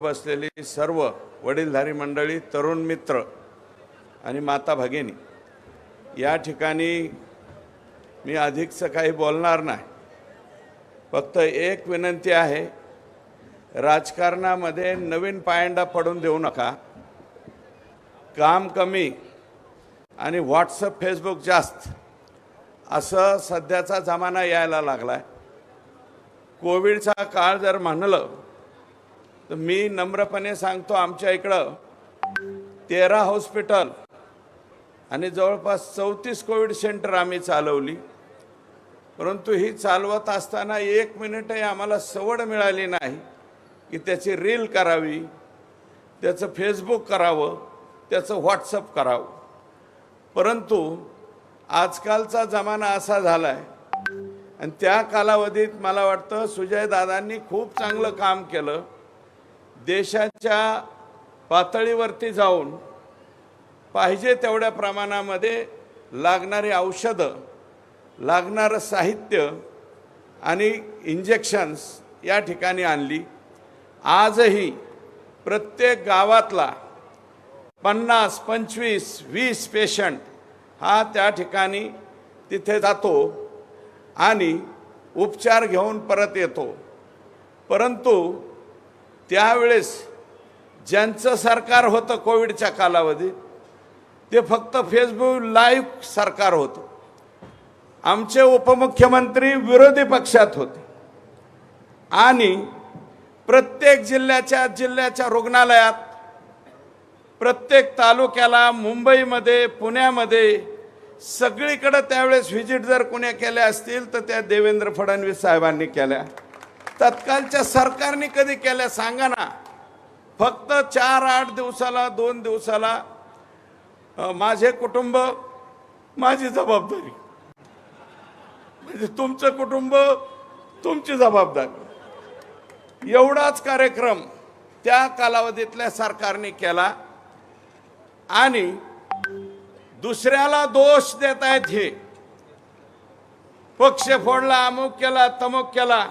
बसलेली सर्व वडीलधारी मंडळी तरुण मित्र आणि माता भगिनी. या ठिकाणी मी अधिकचं काही बोलणार नाही. फक्त एक विनंती आहे राजकारणामध्ये नवीन पायंडा पडून देऊ नका. काम कमी आणि व्हॉट्सअप फेसबुक जास्त. असं सध्याचा जमाना यायला लागला आहे कोविडचा काळ जर म्हणलं तर मी नम्रपणे सांगतो आमच्या इकडं तेरा हॉस्पिटल आणि जवळपास चौतीस कोविड सेंटर आम्ही चालवली. परंतु ही चालवत असताना एक मिनिटही आम्हाला सवड मिळाली नाही की त्याची रील करावी त्याचं फेसबुक करावं त्याचं व्हॉट्सअप करावं. परंतु आजकालचा जमाना असा झाला आहे आणि त्या कालावधीत मला वाटतं सुजयदादांनी खूप चांगलं काम केलं. देशाच्या पातळीवरती जाऊन पाहिजे तेवढ्या प्रमाणामध्ये लागणारी औषधं लागणारं साहित्य आणि इंजेक्शन्स या ठिकाणी आणली. आजही प्रत्येक गावातला पन्नास पंचवीस वीस पेशंट हा त्या ठिकाणी तिथे जातो आणि उपचार घेऊन परत येतो. परंतु त्यावेळेस ज्यांचं सरकार होतं कोविडच्या कालावधीत ते फक्त फेसबुक लाईव्ह सरकार होतं. आमचे उपमुख्यमंत्री विरोधी पक्षात होते. आणि प्रत्येक जिल्ह्याच्या जिल्ह्याच्या रुग्णालयात प्रत्येक तालुक्याला मुंबईमध्ये पुण्यामध्ये सगळीकडं त्यावेळेस व्हिजिट जर कुणी केल्या असतील तर त्या देवेंद्र फडणवीस साहेबांनी केल्या. तत्कालच्या सरकारने कधी केल्या? सांगा ना. फक्त चार आठ दिवसाला दोन दिवसाला माझे कुटुंब माझी जबाबदारी. म्हणजे तुमचं कुटुंब तुमची जबाबदारी. एवढाच कार्यक्रम त्या कालावधीतल्या सरकारने केला. आणि दुसऱ्याला दोष देत आहेत हे. पक्ष फोडला अमुक केला तमुक केला.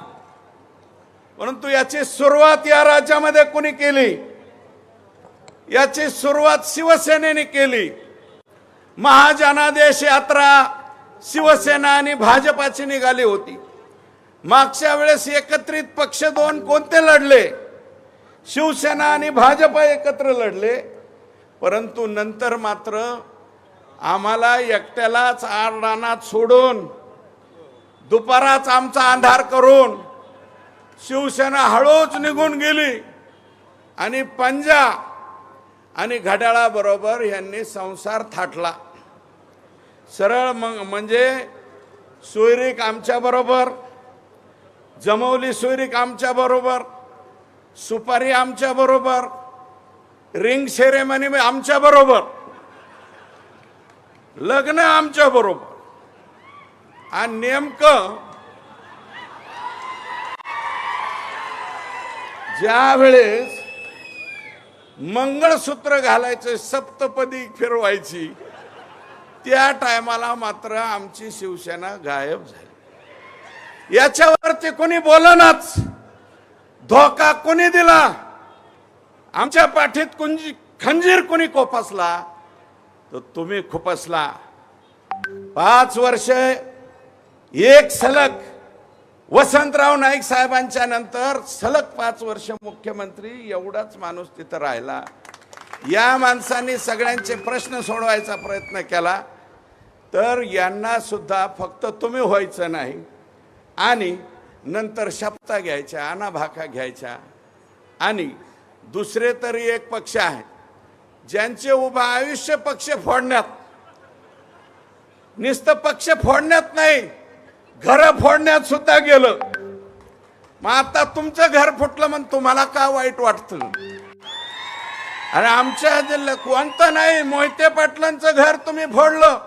परंतु याची सुरुवात या राज्यामध्ये कोणी केली? याची सुरुवात शिवसेनेने केली. महाजनादेश यात्रा शिवसेना आणि भाजपाची निघाली होती. मागच्या वेळेस एकत्रित पक्ष दोन कोणते लढले? शिवसेना आणि भाजप एकत्र लढले. परंतु नंतर मात्र आम्हाला एकट्यालाच आरडानात सोडून दुपाराच आमचा अंधार करून शिवसेना हळूच निघून गेली. आणि पंजा आणि घड्याळाबरोबर यांनी संसार थाटला. सरळ मग म्हणजे सोयरीक आमच्या बरोबर जमवली सोयरीक आमच्या बरोबर सुपारी आमच्या बरोबर रिंग सेरेमनी आमच्या बरोबर लग्न आमच्या बरोबर. आणि नेमकं ज्या वेळेस मंगळसूत्र घालायचं सप्तपदी फिरवायची त्या टायमाला मात्र आमची शिवसेना गायब झाली. याच्यावरती कोणी बोलनाच. धोका कोणी दिला? आमच्या पाठीत कुंजी खंजीर कोणी कोपसला? तर तुम्ही खुपसला. पाच वर्ष एक सलग वसंतराव नाईक साहेबांच्या नंतर सलग पाच वर्ष मुख्यमंत्री एवढाच माणूस तिथं राहिला. या माणसांनी सगळ्यांचे प्रश्न सोडवायचा प्रयत्न केला. तर यांना सुद्धा फक्त तुम्ही व्हायचं नाही आणि नंतर शपथा घ्यायच्या अनाभाका घ्यायच्या आणि दुसरे तरी एक पक्ष आहे ज्यांचे उभं आयुष्य पक्ष फोडण्यात नुसतं पक्ष फोडण्यात नाही घर फोडण्यात सुद्धा गेलं. मग आता तुमचं घर फुटलं मग तुम्हाला का वाईट वाटतं? आणि आमच्या जिल्ह्यात कोणतं नाही मोहिते पाटलांचं घर तुम्ही फोडलं.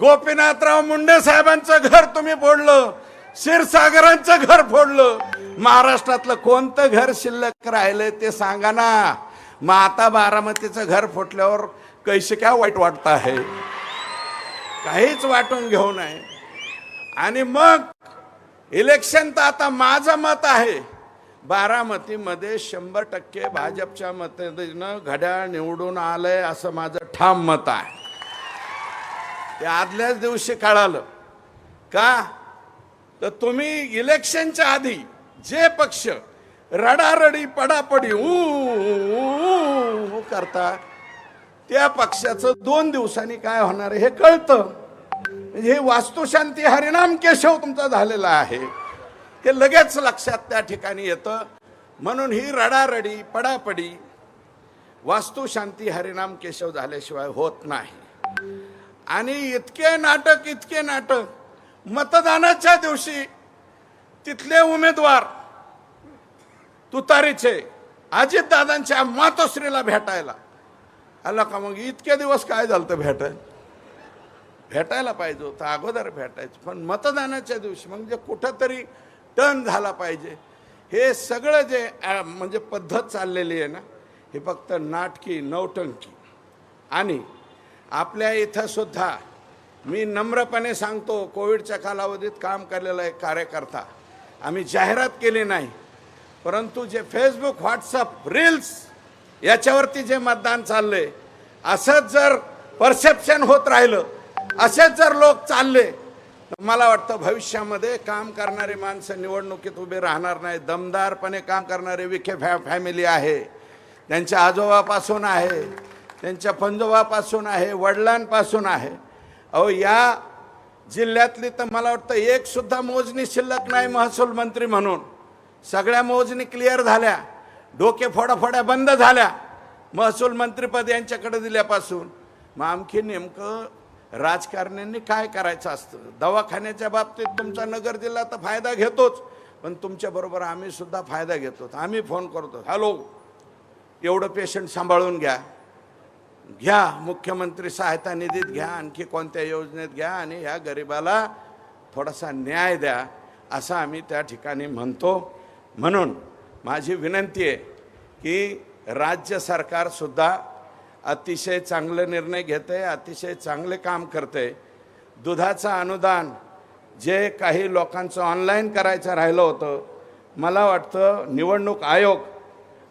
गोपीनाथराव मुंडे साहेबांचं घर तुम्ही फोडलं. क्षीरसागरांचं घर फोडलं. महाराष्ट्रातलं कोणतं घर शिल्लक राहिलंय ते सांगा ना. मग आता बारामतीचं घर फुटल्यावर कैसे काय वाईट वाटत आहे? काहीच वाटून घेऊ नये. आणि मग इलेक्शन तर आता माझं मत आहे. बारामतीमध्ये शंभर टक्के भाजपच्या मतेनं घड्याळ निवडून आलंय असं माझं ठाम मत आहे. ते आदल्याच दिवशी कळालं. का? तर तुम्ही इलेक्शनच्या आधी जे पक्ष रडारडी पडापडी ऊ करता त्या पक्षाचं दोन दिवसांनी काय होणार आहे हे कळतं. हे वास्तुशांती हरिनाम केशव तुमचा झालेला आहे. हे लगेच लक्षात त्या ठिकाणी येतं. म्हणून ही रडारडी पडापडी वास्तुशांती हरिनाम केशव झाल्याशिवाय होत नाही. आणि इतके नाटक इतके नाटक. मतदानाच्या दिवशी तिथले उमेदवार तुतारीचे अजितदादांच्या मातोश्रीला भेटायला. आला का मग इतके दिवस काय झालं भेटायला? भेटायला पाहिजे होतं अगोदर भेटायचं. पण मतदानाच्या दिवशी म्हणजे कुठंतरी टर्न झाला पाहिजे. हे सगळं जे म्हणजे पद्धत चाललेली आहे ना हे फक्त नाटकी नवटंकी आणि आपल्या इथंसुद्धा मी नम्रपणे सांगतो कोविडच्या कालावधीत काम केलेला एक कार्यकर्ता आम्ही जाहिरात केली नाही परंतु जे फेसबुक व्हॉट्सअप रील्स याच्यावरती जे मतदान चाललं आहे असंच जर परसेप्शन होत राहिलं असेच जर लोक चालले तर मला वाटतं भविष्यामध्ये काम करणारे माणसं निवडणुकीत उभे राहणार नाही दमदारपणे काम करणारे विखे फॅ फॅमिली आहे. त्यांच्या आजोबापासून आहे त्यांच्या पंजोबापासून आहे वडिलांपासून आहे. अहो या जिल्ह्यातली तर मला वाटतं एकसुद्धा मोजणी शिल्लक नाही महसूल मंत्री म्हणून. सगळ्या मोजणी क्लिअर झाल्या. डोके फोडाफोड्या बंद झाल्या. महसूल मंत्रीपद यांच्याकडे दिल्यापासून. मग आणखी नेमकं राजकारण्यांनी काय करायचं असतं? दवाखान्याच्या बाबतीत तुमचा नगर जिल्हा तर फायदा घेतोच. पण तुमच्याबरोबर आम्ही सुद्धा फायदा घेतो आम्ही फोन करतो हॅलो एवढं पेशंट सांभाळून घ्या. घ्या मुख्यमंत्री सहायता निधीत घ्या आणखी कोणत्या योजनेत घ्या आणि ह्या गरिबाला थोडासा न्याय द्या असं आम्ही त्या ठिकाणी म्हणतो. म्हणून माझी विनंती आहे की राज्य सरकारसुद्धा अतिशय चांगले निर्णय घेते अतिशय चांगले काम करते. दुधाचं अनुदान जे काही लोकांचं ऑनलाईन करायचं राहिलं होतं मला वाटतं निवडणूक आयोग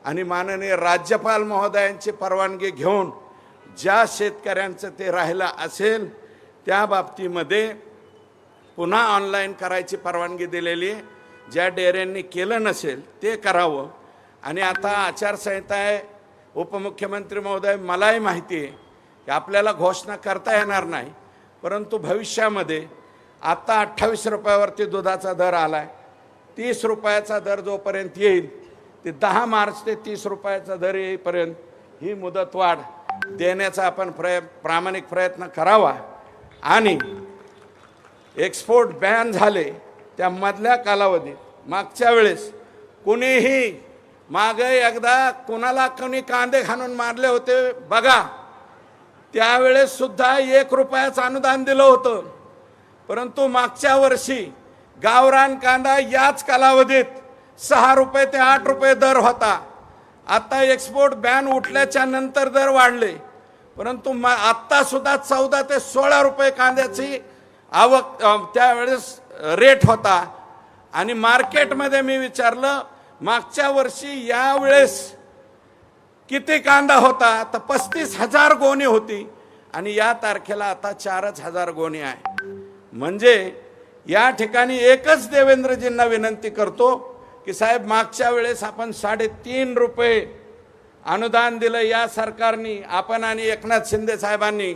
आणि माननीय राज्यपाल महोदयांची परवानगी घेऊन ज्या शेतकऱ्यांचं ते राहिलं असेल त्या बाबतीमध्ये पुन्हा ऑनलाईन करायची परवानगी दिलेली. आहे ज्या डेऱ्यांनी केलं नसेल ते करावं. आणि आता आचारसंहिता आहे उपमुख्यमंत्री महोदय मलाही माहिती आहे की आपल्याला घोषणा करता येणार नाही परंतु भविष्यामध्ये आता अठ्ठावीस रुपयावरती दुधाचा दर आला आहे तीस रुपयाचा दर जोपर्यंत येईल ते दहा मार्च ते तीस रुपयाचा दर येईपर्यंत ही मुदतवाढ देण्याचा आपण प्रय प्रामाणिक प्रयत्न करावा. आणि एक्सपोर्ट बॅन झाले त्यामधल्या कालावधीत मागच्या वेळेस कुणीही माग एकदा कुणाला कोणी कांदे खाणून मारले होते बघा. त्यावेळेस सुद्धा एक रुपयाचं अनुदान दिलं होतं. परंतु मागच्या वर्षी गावरान कांदा याच कालावधीत सहा रुपये ते आठ रुपये दर होता. आता एक्सपोर्ट बॅन उठल्याच्या नंतर दर वाढले. परंतु म आत्ता सुद्धा चौदा ते सोळा रुपये कांद्याची आवक त्यावेळेस रेट होता. आणि मार्केटमध्ये मी विचारलं मागच्या वर्षी यावेळेस किती कांदा होता? तर पस्तीस हजार गोणी होती. आणि या तारखेला आता चारच हजार गोणी आहे. म्हणजे या ठिकाणी एकच देवेंद्रजींना विनंती करतो की साहेब मागच्या वेळेस आपण साडेतीन रुपये अनुदान दिलं या सरकारनी आपण आणि एकनाथ शिंदे साहेबांनी.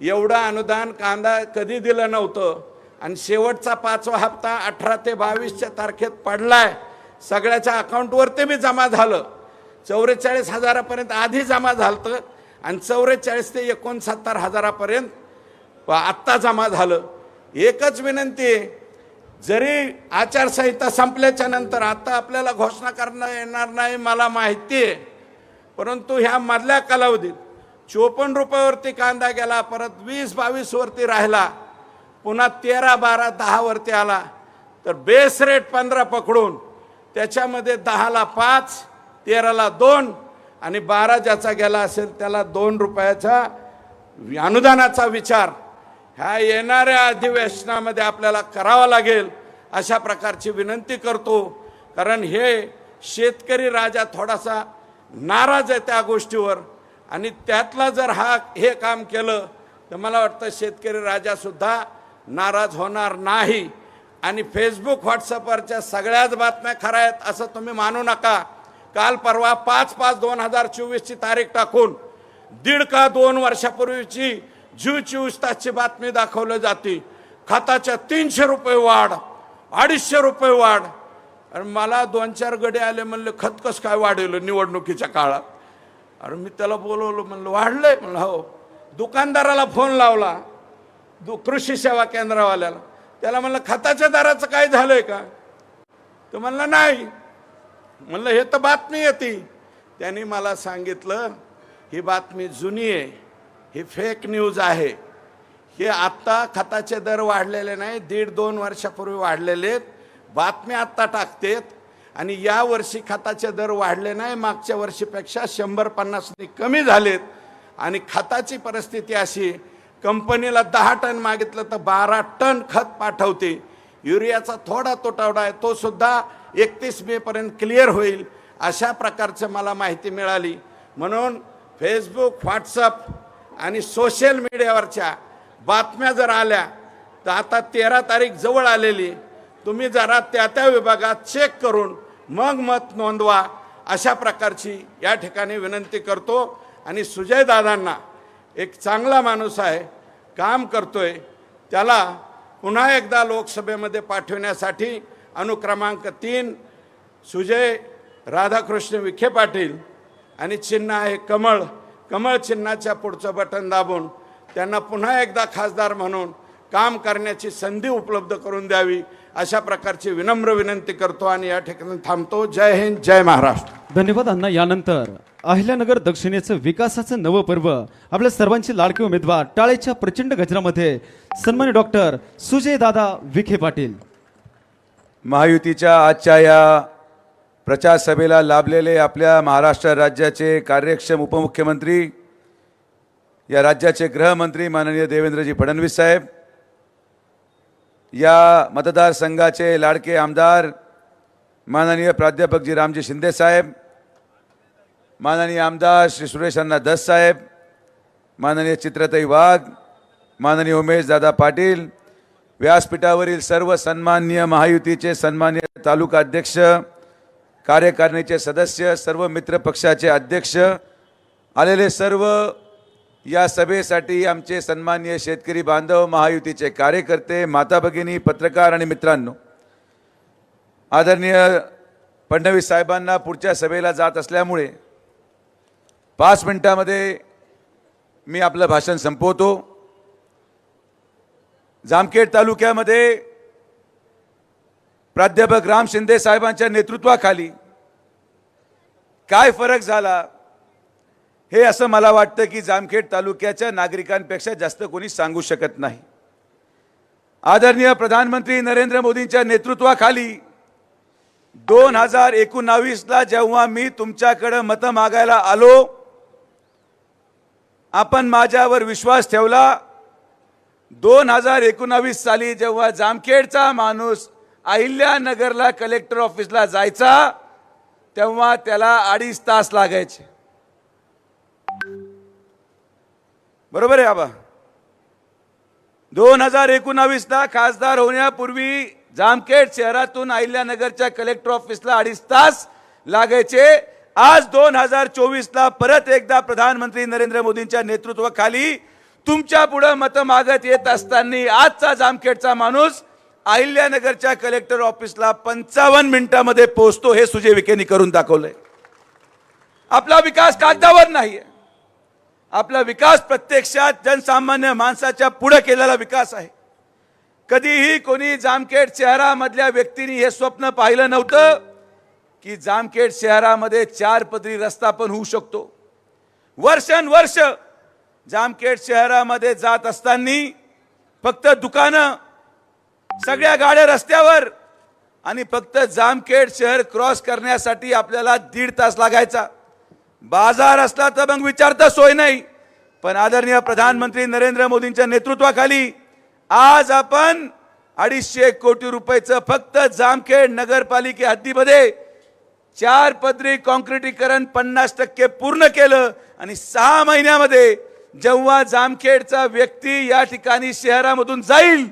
एवढं अनुदान कांदा कधी दिलं नव्हतं? आणि शेवटचा पाचवा हप्ता अठरा ते बावीसच्या तारखेत पडलाय. सगळ्याच्या अकाउंटवरती बी जमा झालं. चौवेचाळीस हजारापर्यंत आधी जमा झालं आणि चौवेचाळीस ते एकोणसत्तर हजारापर्यंत आत्ता जमा झालं. एकच विनंती आहे जरी आचारसंहिता संपल्याच्या नंतर आता आपल्याला घोषणा करणं येणार नाही मला माहिती आहे. परंतु ह्या मधल्या कालावधीत चोपन्न रुपयावरती कांदा गेला परत वीस बावीसवरती राहिला पुन्हा तेरा बारा दहावरती आला. तर बेस रेट पंधरा पकडून त्याच्यामध्ये दहाला पाच तेराला दोन आणि बारा ज्याचा गेला असेल त्याला दोन रुपयाचा अनुदानाचा विचार. ह्या येणाऱ्या अधिवेशनामध्ये आपल्याला करावा लागेल अशा प्रकारची विनंती करतो. कारण हे शेतकरी राजा थोडासा नाराज आहे त्या गोष्टीवर आणि त्यातला जर हा हे काम केलं तर मला वाटतं शेतकरी राजासुद्धा नाराज होणार नाही. आणि फेसबुक व्हॉट्सअपवरच्या सगळ्याच बातम्या खऱ्या आहेत असं तुम्ही मानू नका. काल परवा पाच पाच दोन हजार चोवीसची तारीख टाकून दीड का दोन वर्षापूर्वीची जीव चोवीस तासची बातमी दाखवली जाते. खताच्या तीनशे रुपये वाढ अडीचशे रुपये वाढ. आणि मला दोन चार गडे आले म्हणले खत कसं काय वाढवलं निवडणुकीच्या काळात? अरे मी त्याला बोलवलं म्हणलं वाढलंय. म्हणलं हो. दुकानदाराला फोन लावला दु कृषी सेवा केंद्रावाल्याला. त्याला म्हणलं खताच्या दराचं काय झालंय का? तो म्हणला नाही. म्हणलं हे तर बातमी येते त्यांनी मला सांगितलं ही बातमी जुनी आहे ही फेक न्यूज आहे. हे आत्ता खताचे दर वाढलेले नाही दीड दोन वर्षापूर्वी वाढलेले आहेत. बातमी आत्ता टाकतेत आणि या वर्षी खताचे दर वाढले नाही मागच्या वर्षीपेक्षा शंभर पन्नासने कमी झालेत आणि खताची परिस्थिती अशी कंपनीला दहा टन मागितलं तर बारा टन खत पाठवते. युरियाचा थोडा तुटवडा आहे तो सुद्धा एकतीस मे पर्यंत क्लिअर होईल अशा प्रकारचं मला माहिती मिळाली. म्हणून फेसबुक व्हॉट्सअप आणि सोशल मीडियावरच्या बातम्या जर आल्या तर आता तेरा तारीख जवळ आलेली. तुम्ही जरा त्या त्या विभागात चेक करून मग मत नोंदवा. अशा प्रकारची या ठिकाणी विनंती करतो. आणि सुजय दादांना एक चांगला माणूस आहे काम करतोय त्याला पुन्हा एकदा लोकसभेमध्ये पाठवण्यासाठी अनुक्रमांक तीन सुजय राधाकृष्ण विखे पाटील आणि चिन्ह आहे कमळ. कमळ चिन्हाच्या पुढचं बटन दाबून त्यांना पुन्हा एकदा खासदार म्हणून काम करण्याची संधी उपलब्ध करून द्यावी अशा प्रकारची विनम्र विनंती करतो आणि या ठिकाणी थांबतो. जय हिंद जय महाराष्ट्र. धन्यवाद अण्णा. यानंतर अहिल्यानगर दक्षिणेचं विकासाचं नवं पर्व. आपल्या सर्वांचे लाडके उमेदवार टाळेच्या प्रचंड गजरामध्ये. सन्मान्य डॉक्टर सुजय दादा विखे पाटील. महायुतीच्या आजच्या या प्रचार सभेला लाभलेले आपल्या महाराष्ट्र राज्याचे कार्यक्षम उपमुख्यमंत्री या राज्याचे गृहमंत्री माननीय देवेंद्रजी फडणवीस साहेब या मतदारसंघाचे लाडके आमदार माननीय प्राध्यापक जी रामजी शिंदे साहेब माननीय आमदार श्री सुरेश अण्णा दस साहेब माननीय चित्रताई वाघ माननीय उमेश दादा पाटील व्यासपीठावरील सर्व सन्माननीय महायुतीचे सन्मान्य तालुका अध्यक्ष कार्यकारिणीचे सदस्य सर्व मित्र पक्षाचे अध्यक्ष आलेले सर्व या सभेसाठी आमचे सन्मान्य शेतकरी बांधव महायुतीचे कार्यकर्ते माता भगिनी पत्रकार आणि मित्रांनो आदरणीय फडणवीस साहेबांना पुढच्या सभेला जात असल्यामुळे पाच मिनिटामध्ये मी आपलं भाषण संपवतो. जामखेड तालुक्यामध्ये प्राध्यापक राम शिंदे साहेबांच्या नेतृत्वाखाली काय फरक झाला हे असं मला वाटतं की जामखेड तालुक्याच्या नागरिकांपेक्षा जास्त कोणी सांगू शकत नाही. आदरणीय प्रधानमंत्री नरेंद्र मोदींच्या नेतृत्वाखाली दोन हजार एकोणावीसला जेव्हा मी तुमच्याकडं मतं मागायला आलो आपण माझ्यावर विश्वास ठेवला. दोन हजार एकोणावीस साली जेव्हा जामखेडचा माणूस अहिल्यानगरला कलेक्टर ऑफिसला जायचा तेव्हा त्याला अडीच तास लागायचे. बरोबर आहे आबा दोन हजार एकोणावीसला खासदार होण्यापूर्वी जामखेड शहरातून अहिल्यानगरच्या कलेक्टर ऑफिसला अडीच तास लागायचे. आज दोन हजार चोवीसला परत एकदा प्रधानमंत्री नरेंद्र मोदींच्या नेतृत्वाखाली तुमच्या पुढं मतं मागत येत असताना आजचा जामखेडचा माणूस अहिल्यानगरच्या कलेक्टर ऑफिसला पंचावन्न मिनिटामध्ये पोहोचतो हे सुजय विखेंनी करून दाखवलंय. आपला विकास कागदावर नाहीये. आपला विकास प्रत्यक्षात जनसामान्य माणसाच्या पुढे केलेला विकास आहे. कधीही कोणी जामखेड शहरामधल्या व्यक्तींनी हे स्वप्न पाहिलं नव्हतं. की जामखेड शहरामध्ये चार पदरी रस्ता पण होऊ शकतो. वर्षानुवर्ष जामखेड शहरामध्ये जात असताना फक्त दुकानं सगळ्या गाड्या रस्त्यावर आणि फक्त जामखेड शहर क्रॉस करण्यासाठी आपल्याला दीड तास लागायचा. बाजार असला तर मग विचारता सोय नाही. पण आदरणीय प्रधानमंत्री नरेंद्र मोदींच्या नेतृत्वाखाली आज आपण अडीचशे कोटी रुपयाचं फक्त जामखेड नगरपालिके हद्दीमध्ये चार पदरी कॉन्क्रिटीकरण पन्नास टक्के पूर्ण केलं आणि सहा महिन्यामध्ये जेव्हा जामखेडचा व्यक्ती या ठिकाणी शहरामधून जाईल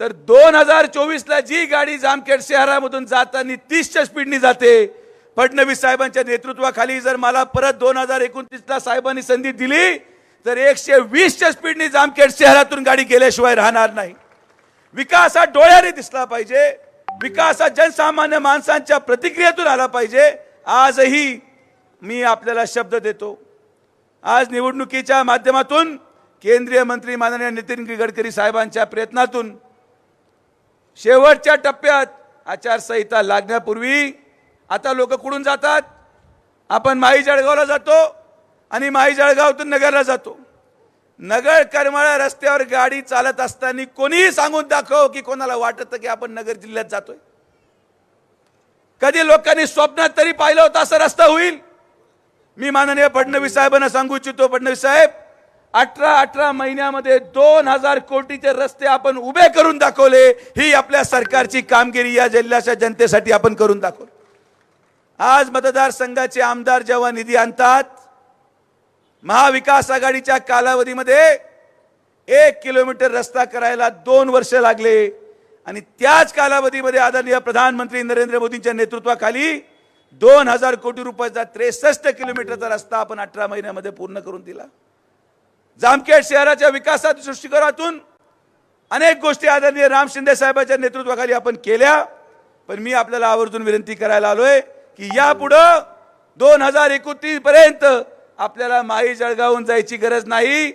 तर दोन हजार चोवीसला जी गाडी जामखेड शहरामधून जाताना तीसच्या स्पीडनी जाते. फडणवीस साहेबांच्या नेतृत्वाखाली जर मला परत दोन हजार एकोणतीसला साहेबांनी संधी दिली तर एकशे वीसच्या स्पीडनी जामखेड शहरातून गाडी गेल्याशिवाय राहणार नाही. विकास हा डोळ्याने दिसला पाहिजे. विकास हा जनसामान्य माणसांच्या प्रतिक्रियेतून आला पाहिजे. आजही मी आपल्याला शब्द देतो. आज निवडणुकीच्या माध्यमातून केंद्रीय मंत्री माननीय नितीन गडकरी साहेबांच्या प्रयत्नातून शेवटच्या टप्प्यात आचारसंहिता लागण्यापूर्वी आता लोक कुठून जातात? आपण माई जळगावला जातो आणि माई जळगावतून नगरला जातो. नगर करमाळा रस्त्यावर गाडी चालत असताना कोणीही सांगून दाखव की कोणाला वाटत की आपण नगर जिल्ह्यात जातोय. कधी लोकांनी स्वप्नात तरी पाहिलं होतं असं रस्ता होईल? मी माननीय फडणवीस साहेबांना सांगू इच्छितो फडणवीस साहेब अठरा अठरा महिन्यामध्ये दोन हजार कोटीचे रस्ते आपण उभे करून दाखवले. ही आपल्या सरकारची कामगिरी या जिल्ह्याच्या जनतेसाठी आपण करून दाखवलं. आज मतदारसंघाचे आमदार जेव्हा निधी आणतात महाविकास आघाडीच्या कालावधीमध्ये एक किलोमीटर रस्ता करायला दोन वर्ष लागले. आणि त्याच कालावधीमध्ये आदरणीय प्रधानमंत्री नरेंद्र मोदींच्या नेतृत्वाखाली दोन हजार कोटी रुपयाचा त्रेसष्ट किलोमीटरचा रस्ता आपण अठरा महिन्यामध्ये पूर्ण करून दिला. जामखेड शहराच्या विकासात दृष्टिकोनातून अनेक गोष्टी आदरणीय राम शिंदे साहेबांच्या नेतृत्वाखाली आपण केल्या. पण मी आपल्याला आवर्जून विनंती करायला आलोय की यापुढं दोन हजार एकोणतीस पर्यंत आपल्याला माई जळगावून जायची गरज नाही.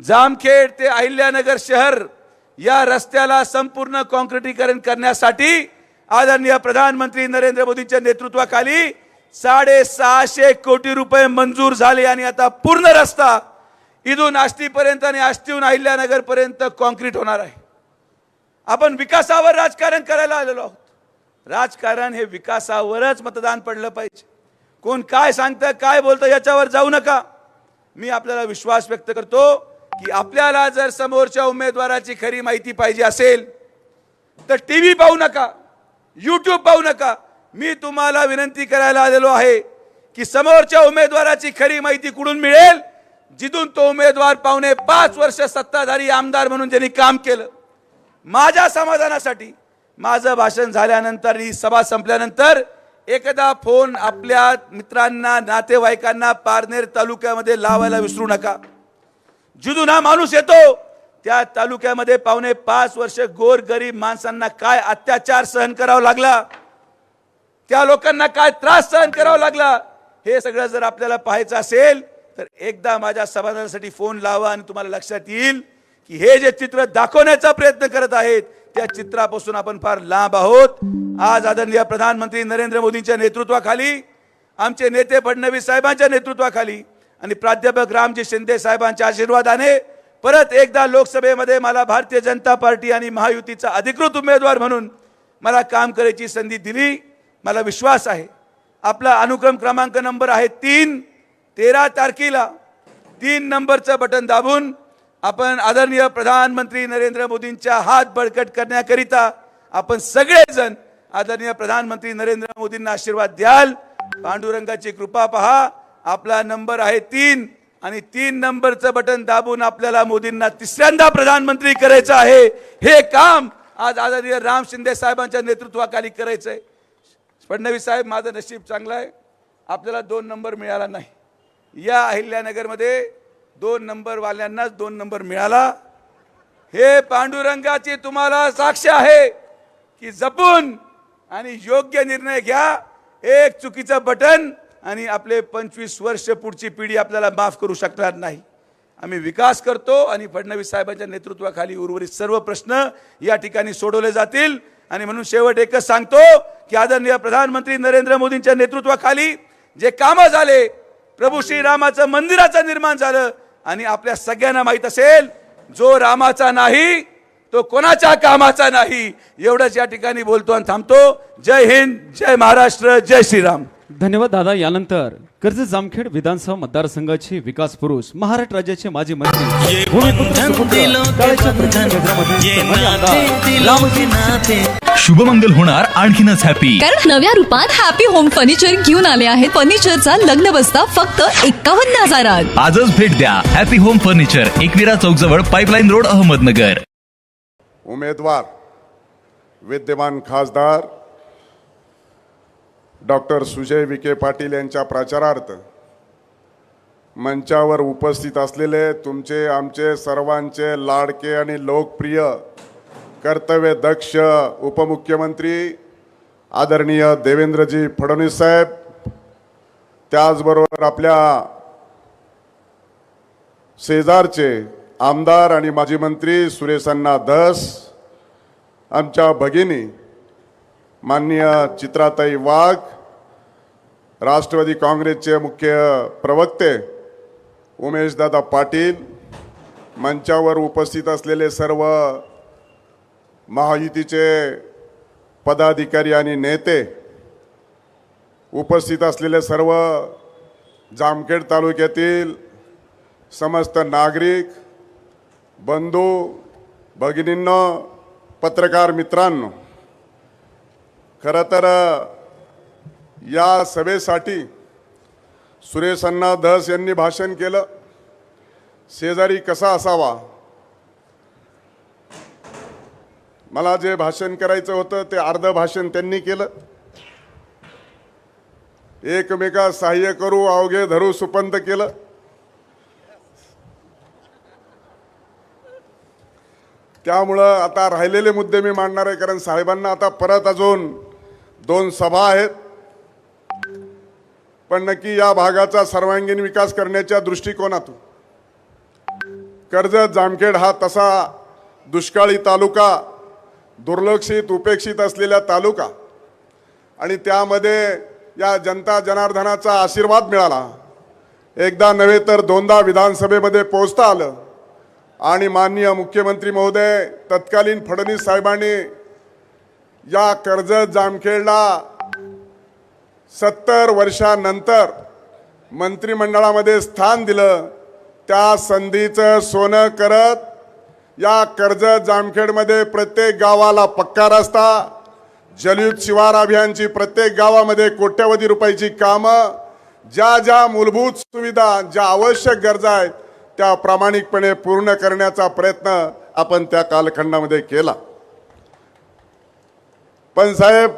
जामखेड ते अहिल्यानगर शहर या रस्त्याला संपूर्ण कॉन्क्रिटीकरण करण्यासाठी आदरणीय प्रधानमंत्री नरेंद्र मोदींच्या नेतृत्वाखाली साडेसहाशे कोटी रुपये मंजूर झाले आणि आता पूर्ण रस्ता इथून आष्टीपर्यंत आणि आष्टीहून अहिल्यानगर पर्यंत कॉन्क्रीट होणार आहे. आपण विकासावर राजकारण करायला आलेलो आहोत. राजकारण हे विकासावरच मतदान पडलं पाहिजे. कोण काय सांगतं काय बोलतं याच्यावर जाऊ नका. मी आपल्याला विश्वास व्यक्त करतो की आपल्याला जर समोरच्या उमेदवाराची खरी माहिती पाहिजे असेल तर टी व्ही पाहू नका यूट्यूब पाहू नका. मी तुम्हाला विनंती करायला आलेलो आहे की समोरच्या उमेदवाराची खरी माहिती कुठून मिळेल जिथून तो उमेदवार पाहुणे पाच वर्ष सत्ताधारी आमदार म्हणून ज्यांनी काम केलं. माझ्या समाधानासाठी माझं भाषण झाल्यानंतर ही सभा संपल्यानंतर एकदा फोन आपल्या मित्रांना नातेवाईकांना पारनेर तालुक्यामध्ये लावायला विसरू नका. जिथून हा माणूस येतो त्या तालुक्यामध्ये पावणे पाच वर्ष गोर गरीब माणसांना काय अत्याचार सहन करावा लागला? त्या लोकांना काय त्रास सहन करावा लागला? हे सगळं जर आपल्याला पाहायचं असेल तर एकदा माझ्या समाधानासाठी फोन लावा आणि तुम्हाला लक्षात येईल की हे जे चित्र दाखवण्याचा प्रयत्न करत आहेत त्या चित्रापासून आपण फार लांब आहोत. आज आदरणीय प्रधानमंत्री नरेंद्र मोदींच्या नेतृत्वाखाली आमचे नेते फडणवीस साहेबांच्या नेतृत्वाखाली आणि प्राध्यापक रामजी शिंदे साहेबांच्या आशीर्वादाने परत एकदा लोकसभेमध्ये मला भारतीय जनता पार्टी आणि महायुतीचा अधिकृत उमेदवार म्हणून मला काम करायची संधी दिली. मला विश्वास आहे. आपला अनुक्रम क्रमांक नंबर आहे तीन. तेरा तारखेला तीन नंबरचं बटन दाबून आपण आदरणीय प्रधानमंत्री नरेंद्र मोदींच्या हात बळकट करण्याकरिता आपण सगळेजण आदरणीय प्रधानमंत्री नरेंद्र मोदींना आशीर्वाद द्याल. पांडुरंगाची कृपा पहा. आपला नंबर आहे तीन आणि तीन नंबरचं बटन दाबून आपल्याला मोदींना तिसऱ्यांदा प्रधानमंत्री करायचं आहे. हे काम आज आदरणीय राम शिंदे साहेबांच्या नेतृत्वाखाली करायचंय. फडणवीस साहेब माझं नशीब चांगलं आहे. आपल्याला दोन नंबर मिळाला नाही. या अहिल्यानगरमध्ये दोन नंबर वाल्यांनाच दोन नंबर मिळाला. हे पांडुरंगाची तुम्हाला साक्ष आहे की जपून आणि योग्य निर्णय घ्या. एक चुकीचं बटन आणि आपले पंचवीस वर्ष पुढची पिढी आपल्याला माफ करू शकणार नाही. आम्ही विकास करतो आणि फडणवीस साहेबांच्या नेतृत्वाखाली उर्वरित सर्व प्रश्न या ठिकाणी सोडवले जातील. आणि म्हणून शेवट एकच सांगतो की आदरणीय प्रधानमंत्री नरेंद्र मोदींच्या नेतृत्वाखाली जे कामं झाले प्रभू श्रीरामाचं मंदिराचं निर्माण झालं आणि आपल्या सगळ्यांना माहीत असेल जो रामाचा नाही तो कोणाच्या कामाचा नाही. एवढंच या ठिकाणी बोलतो आणि थांबतो. जय हिंद जय महाराष्ट्र जय श्रीराम. धन्यवाद दादा यानंतर कर्जत जामखेड विधानसभा मतदारसंघाचे विकास पुरुष महाराष्ट्र राज्याचे माजी मंत्री शुभमंगल होणार आणखीनच हॅपी कारण नव्या रूपात हॅपी होम फर्निचर घेऊन आले आहेत. फर्निचरचा लग्न बसता फक्त एकावन्न हजारात. आजच भेट द्या हॅपी होम फर्निचर एकविरा चौक जवळ पाईपलाईन रोड अहमदनगर. उमेदवार विद्यमान खासदार डॉक्टर सुजय विखे पाटील यांच्या प्रचारार्थ मंचावर उपस्थित असलेले तुमचे आमचे सर्वांचे लाडके आणि लोकप्रिय कर्तव्य दक्ष उपमुख्यमंत्री आदरणीय देवेंद्रजी फडणवीस साहेब त्याचबरोबर आपल्या शेजारचे आमदार आणि माजी मंत्री सुरेशांना धस आमच्या भगिनी माननीय चित्राताई वाघ राष्ट्रवादी काँग्रेसचे मुख्य प्रवक्ते उमेशदादा पाटील मंचावर उपस्थित असलेले सर्व महायुतीचे पदाधिकारी आणि नेते उपस्थित असलेले सर्व जामखेड तालुक्यातील समस्त नागरिक बंधू भगिनींनो पत्रकार मित्रांनो खरं तर या सभेसाठी सुरेश अण्णा धस यांनी भाषण केलं. शेजारी कसा असावा? मला जे भाषण करायचं होतं ते अर्ध भाषण त्यांनी केलं. एकमेका सहाय्य करू अवघे धरू सुपंत केलं. त्यामुळं आता राहिलेले मुद्दे मी मांडणार आहे कारण साहेबांना आता परत अजून दोन सभा आहेत. पण नक्की या भागाचा सर्वांगीण विकास करण्याच्या दृष्टिकोनातून. कर्जत जामखेड हा तसा दुष्काळी तालुका दुर्लक्षित उपेक्षित असलेला तालुका आणि त्यामध्ये या जनता जनार्दनाचा आशीर्वाद मिळाला. एकदा नव्हे तर दोनदा विधानसभेमध्ये पोहोचता आलं आणि माननीय मुख्यमंत्री महोदय तत्कालीन फडणवीस साहेबांनी या कर्जत जामखेडला सत्तर वर्षानंतर मंत्रिमंडळामध्ये स्थान दिलं. त्या संधीचं सोनं करत या कर्जत जामखेडमध्ये प्रत्येक गावाला पक्का रस्ता जलयुक्त शिवार अभियानची प्रत्येक गावामध्ये कोट्यवधी रुपयाची कामं ज्या ज्या मूलभूत सुविधा ज्या आवश्यक गरजा आहेत त्या प्रामाणिकपणे पूर्ण करण्याचा प्रयत्न आपण त्या कालखंडामध्ये केला. पण साहेब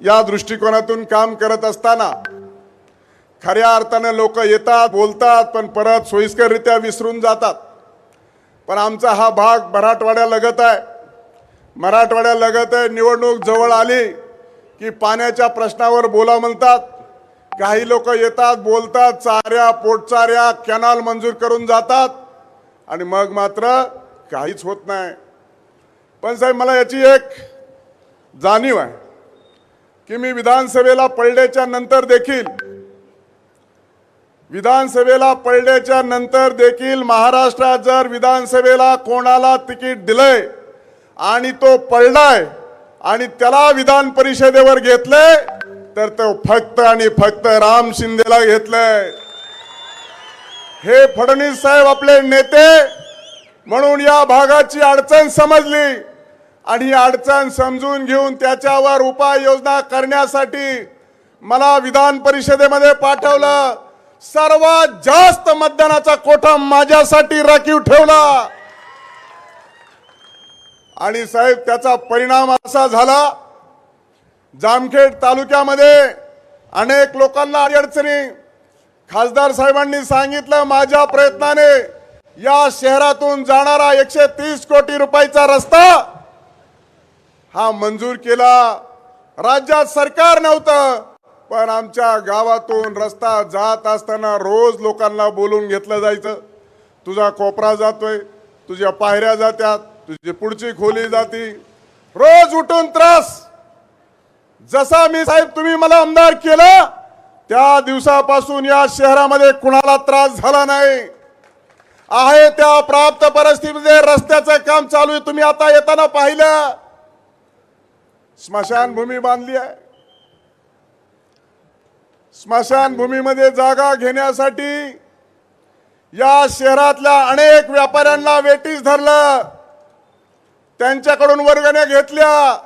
या दृष्टिकोनातून काम करत असताना खऱ्या अर्थानं लोक येतात बोलतात पण परत सोयीस्कररित्या विसरून जातात. पण आमचा हा भाग मराठवाड्या लगत आहे. मराठवाड्या लगत आहे निवडणूक जवळ आली की पाण्याच्या प्रश्नावर बोला म्हणतात. काही लोक येतात बोलतात चाऱ्या पोटचाऱ्या कॅनॉल मंजूर करून जातात. आणि मग मात्र काहीच होत नाही. पण साहेब मला याची एक जाणीव आहे की मी विधानसभेला पडल्याच्या नंतर देखील विधानसभेला पडल्याच्या नंतर देखील महाराष्ट्रात जर विधानसभेला कोणाला तिकीट दिलंय आणि तो पडलाय आणि त्याला विधान परिषदेवर घेतलंय तर तो फक्त आणि फक्त राम शिंदेला घेतलंय. हे फडणवीस साहेब आपले नेते म्हणून या भागाची अडचण समजली आणि ही अडचण समजून घेऊन त्याच्यावर उपाययोजना करण्यासाठी मला विधान परिषदेमध्ये पाठवलं. सर्वात जास्त मतदानाचा कोठा माझ्यासाठी राखीव ठेवला. आणि साहेब त्याचा परिणाम असा झाला जामखेड तालुक्यामध्ये अनेक लोकांना अडचणी खासदार साहेबांनी सांगितलं माझ्या प्रयत्नाने या शहरातून जाणारा एकशे तीस कोटी रुपयाचा रस्ता हा मंजूर केला. राज्यात सरकार नव्हतं. पण आमच्या गावातून रस्ता जात असताना रोज लोकांना बोलून घेतलं जायचं. तुझा कोपरा जातोय तुझ्या पायऱ्या जात्यात तुझी पुढची खोली जाती. रोज उठून त्रास. जसा मी साहेब तुम्ही मला आमदार केलं त्या दिवसापासून या शहरामध्ये कुणाला त्रास झाला नाही. आहे त्या प्राप्त परिस्थितीमध्ये रस्त्याचं काम चालू आहे तुम्ही आता येताना पाहिलं. स्मशानभूमी बांधली आहे. स्मशानभूमीमध्ये जागा घेण्यासाठी या शहरातल्या अनेक व्यापाऱ्यांना वेटीस धरलं. त्यांच्याकडून वर्गण्या घेतल्या.